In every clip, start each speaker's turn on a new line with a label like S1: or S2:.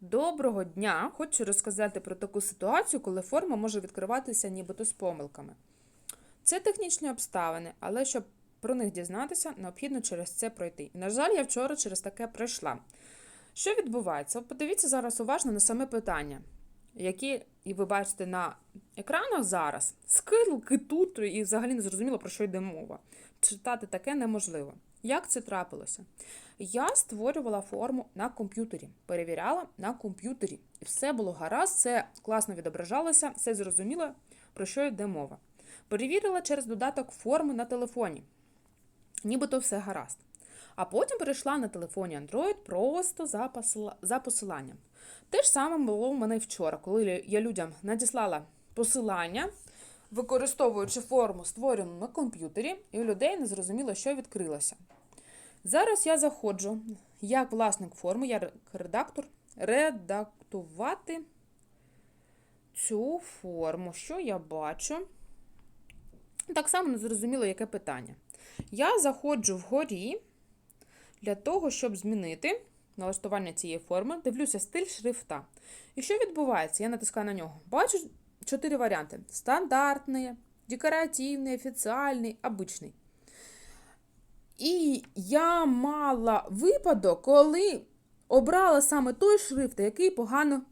S1: Доброго дня! Хочу розказати про таку ситуацію, коли форма може відкриватися нібито з помилками. Це технічні обставини, але щоб про них дізнатися, необхідно через це пройти. І, на жаль, я вчора через таке пройшла. Що відбувається? Подивіться зараз уважно на саме питання, які і ви бачите на екранах зараз. Скилки тут, і взагалі не зрозуміло, про що йде мова. Читати таке неможливо. Як це трапилося? Я створювала форму на комп'ютері, перевіряла на комп'ютері. І все було гаразд, все класно відображалося, все зрозуміло, про що йде мова. Перевірила через додаток форми на телефоні. Нібито все гаразд. А потім перейшла на телефоні Android просто за посиланням. Те ж саме було в мене вчора, коли я людям надіслала посилання, використовуючи форму, створену на комп'ютері, і у людей не зрозуміло, що відкрилося. Зараз я заходжу як власник форми, я редактор, редактувати цю форму. Що я бачу? Так само не зрозуміло, яке питання. Я заходжу вгорі для того, щоб змінити налаштування цієї форми, дивлюся стиль шрифта. І що відбувається? Я натискаю на нього. Бачу чотири варіанти: стандартний, декоративний, офіціальний, обичний. І я мала випадок, коли обрала саме той шрифт, який погано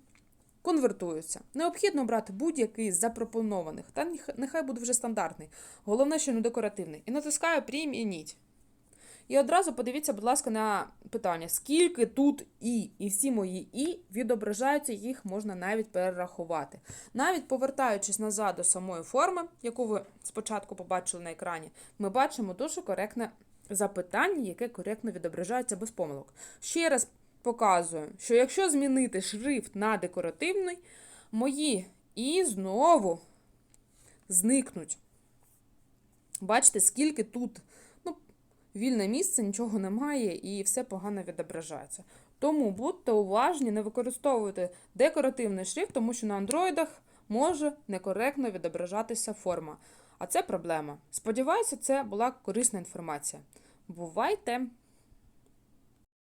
S1: конвертується. Необхідно обрати будь-який з запропонованих, та нехай буде вже стандартний. Головне, що не декоративний. І натискаю «Примініть». І одразу подивіться, будь ласка, на питання, скільки тут і, і всі мої і відображаються, їх можна навіть перерахувати. Навіть повертаючись назад до самої форми, яку ви спочатку побачили на екрані, ми бачимо дуже коректне запитання, яке коректно відображається без помилок. Ще раз показую, що якщо змінити шрифт на декоративний, мої і знову зникнуть. Бачите, скільки тут вільне місце, нічого немає і все погано відображається. Тому будьте уважні, не використовуйте декоративний шрифт, тому що на андроїдах може некоректно відображатися форма. А це проблема. Сподіваюся, це була корисна інформація. Бувайте!